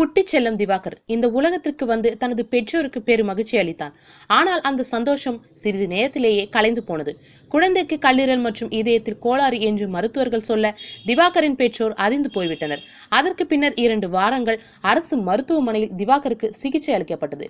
குட்டி செல்லம் திவாகர் இந்த உலகத்திற்கு வந்து தனது பெற்றோருக்கு பெரும் மகிழ்ச்சி அளித்தான். ஆனால் அந்த சந்தோஷம் சிறிது நேரத்திலேயே கலைந்து போனது. குழந்தைக்கு கல்லீரல் மற்றும் இதயத்தில் கோளாறு என்று மருத்துவர்கள் சொல்ல திவாகரின் பெற்றோர் அறிந்து போய்விட்டனர். அதற்கு பின்னர் இரண்டு வாரங்கள் அரசு மருத்துவமனையில் திவாகருக்கு சிகிச்சை அளிக்கப்பட்டது.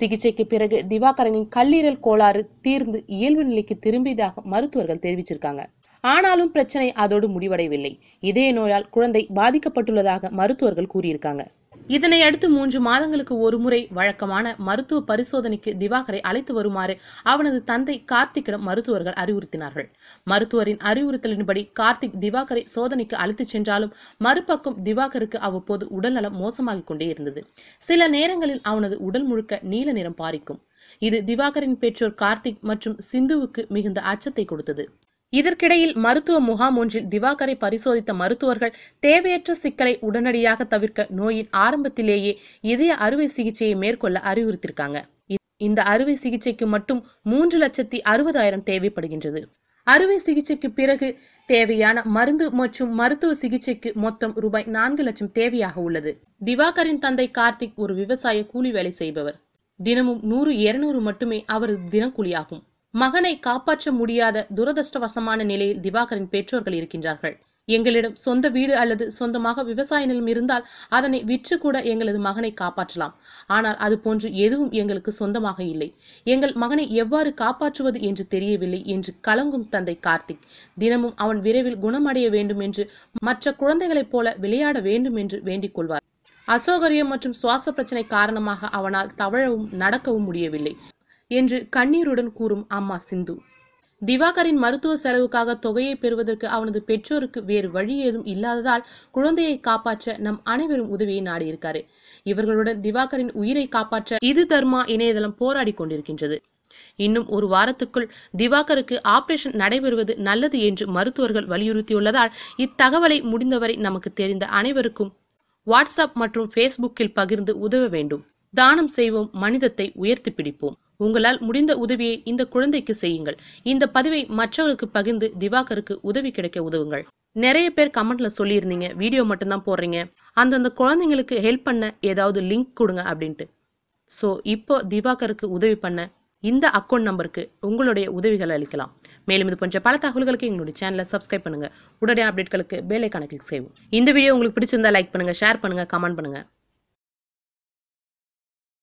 சிகிச்சைக்கு பிறகு திவாகரனின் கல்லீரல் கோளாறு தீர்ந்து இயல்பு நிலைக்கு திரும்பியதாக மருத்துவர்கள் தெரிவிச்சிருக்காங்க. ஆனாலும் பிரச்சனை அதோடு முடிவடையவில்லை. இதய நோயால் குழந்தை பாதிக்கப்பட்டுள்ளதாக மருத்துவர்கள் கூறியிருக்காங்க. இதனை அடுத்து மூன்று மாதங்களுக்கு ஒருமுறை வழக்கமான மருத்துவ பரிசோதனைக்கு திவாகரை அழைத்து வருமாறு அவனது தந்தை கார்த்திக்கிடம் மருத்துவர்கள் அறிவுறுத்தினார்கள். மருத்துவரின் அறிவுறுத்தலின்படி கார்த்திக் திவாகரை சோதனைக்கு அழைத்துச் சென்றாலும் மறுபக்கம் திவாகருக்கு அவ்வப்போது உடல்நலம் மோசமாகிக் கொண்டே இருந்தது. சில நேரங்களில் அவனது உடல் முழுக்க நீல நிறம் பாரிக்கும். இது திவாகரின் பெற்றோர் கார்த்திக் மற்றும் சிந்துவுக்கு மிகுந்த அச்சத்தை கொடுத்தது. இதற்கிடையில் மருத்துவ முகாம் ஒன்றில் திவாகரை பரிசோதித்த மருத்துவர்கள் தேவையற்ற சிக்கலை உடனடியாக தவிர்க்க நோயின் ஆரம்பத்திலேயே இதய அறுவை சிகிச்சையை மேற்கொள்ள அறிவுறுத்திருக்காங்க இந்த அறுவை சிகிச்சைக்கு மட்டும் மூன்று லட்சத்தி அறுபதாயிரம் தேவைப்படுகின்றது. அறுவை சிகிச்சைக்கு பிறகு தேவையான மருந்து மற்றும் மருத்துவ சிகிச்சைக்கு மொத்தம் ரூபாய் நான்கு லட்சம் தேவையாக உள்ளது. திவாகரின் தந்தை கார்த்திக் ஒரு விவசாய கூலி வேலை செய்பவர். தினமும் நூறு இருநூறு மட்டுமே அவரது தினக்கூலியாகும். மகனை காப்பாற்ற முடியாத துரதிருஷ்டவசமான நிலையில் திவாகரின் பெற்றோர்கள் இருக்கின்றார்கள். எங்களிடம் சொந்த வீடு அல்லது சொந்தமாக விவசாய நிலம் இருந்தால் அதனை விற்று கூட எங்களது மகனை காப்பாற்றலாம். ஆனால் அது போன்று எதுவும் எங்களுக்கு சொந்தமாக இல்லை. எங்கள் மகனை எவ்வாறு காப்பாற்றுவது என்று தெரியவில்லை என்று கலங்கும் தந்தை கார்த்திக். தினமும் அவன் விரைவில் குணமடைய வேண்டும் என்று மற்ற குழந்தைகளைப் போல விளையாட வேண்டும் என்று வேண்டிக் கொள்வார். அசௌகரியம் மற்றும் சுவாச பிரச்சனை காரணமாக அவனால் தவழவும் நடக்கவும் முடியவில்லை. என்று கண்ணீருடன் கூறும் அம்மா சிந்து. திவாகரின் மருத்துவ செலவுக்காக தொகையை பெறுவதற்கு அவனது பெற்றோருக்கு வேறு வழி ஏதும் இல்லாததால் குழந்தையை காப்பாற்ற நம் அனைவரும் உதவியை நாடியிருக்காரு. இவர்களுடன் திவாகரின் உயிரை காப்பாற்ற இது தர்மா இணையதளம் போராடி கொண்டிருக்கின்றது. இன்னும் ஒரு வாரத்துக்குள் திவாகருக்கு ஆபரேஷன் நடைபெறுவது நல்லது என்று மருத்துவர்கள் வலியுறுத்தியுள்ளதால் இத்தகவலை முடிந்தவரை நமக்கு தெரிந்த அனைவருக்கும் வாட்ஸ்அப் மற்றும் ஃபேஸ்புக்கில் பகிர்ந்து உதவ வேண்டும். தானம் செய்வோம் மனிதத்தை உயர்த்தி பிடிப்போம். உங்களால் முடிந்த உதவியை இந்த குழந்தைக்கு செய்யுங்கள். இந்த பதிவை மற்றவர்களுக்கு பகிர்ந்து திவாகருக்கு உதவி கிடைக்க உதவுங்கள். நிறைய பேர் கமெண்ட்ல சொல்லியிருந்தீங்க. வீடியோ மட்டும்தான் போடுறீங்க. அந்தந்த குழந்தைங்களுக்கு ஹெல்ப் பண்ண ஏதாவது லிங்க் கொடுங்க அப்படின்ட்டு. ஸோ இப்போ திவாகருக்கு உதவி பண்ண இந்த அக்கௌண்ட் நம்பருக்கு உங்களுடைய உதவிகளை அளிக்கலாம். மேலும் இது போன்ற பல தகவல்களுக்கு எங்களுடைய சேனலை சப்ஸ்கிரைப் பண்ணுங்க. உடனே அப்டேட்களுக்கு பெல் கணக்கில் கிளிக் செய்வோம். இந்த வீடியோ உங்களுக்கு பிடிச்சிருந்தா லைக் பண்ணுங்க ஷேர் பண்ணுங்க கமெண்ட் பண்ணுங்க.